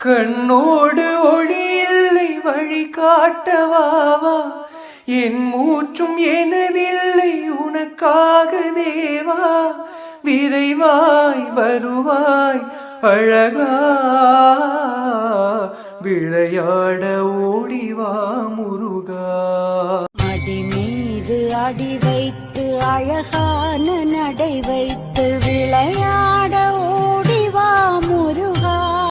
கண்ணோடு ஒளி இல்லை வழி காட்டவாவா என் மூச்சும் எனதில்லை உனக்காக தேவா? விரைவாய் வருவாய் அழகா? விளையாட ஓடிவா முருகா? அடி மீது அடி வைத்து அழகான நடை வைத்து விளையாட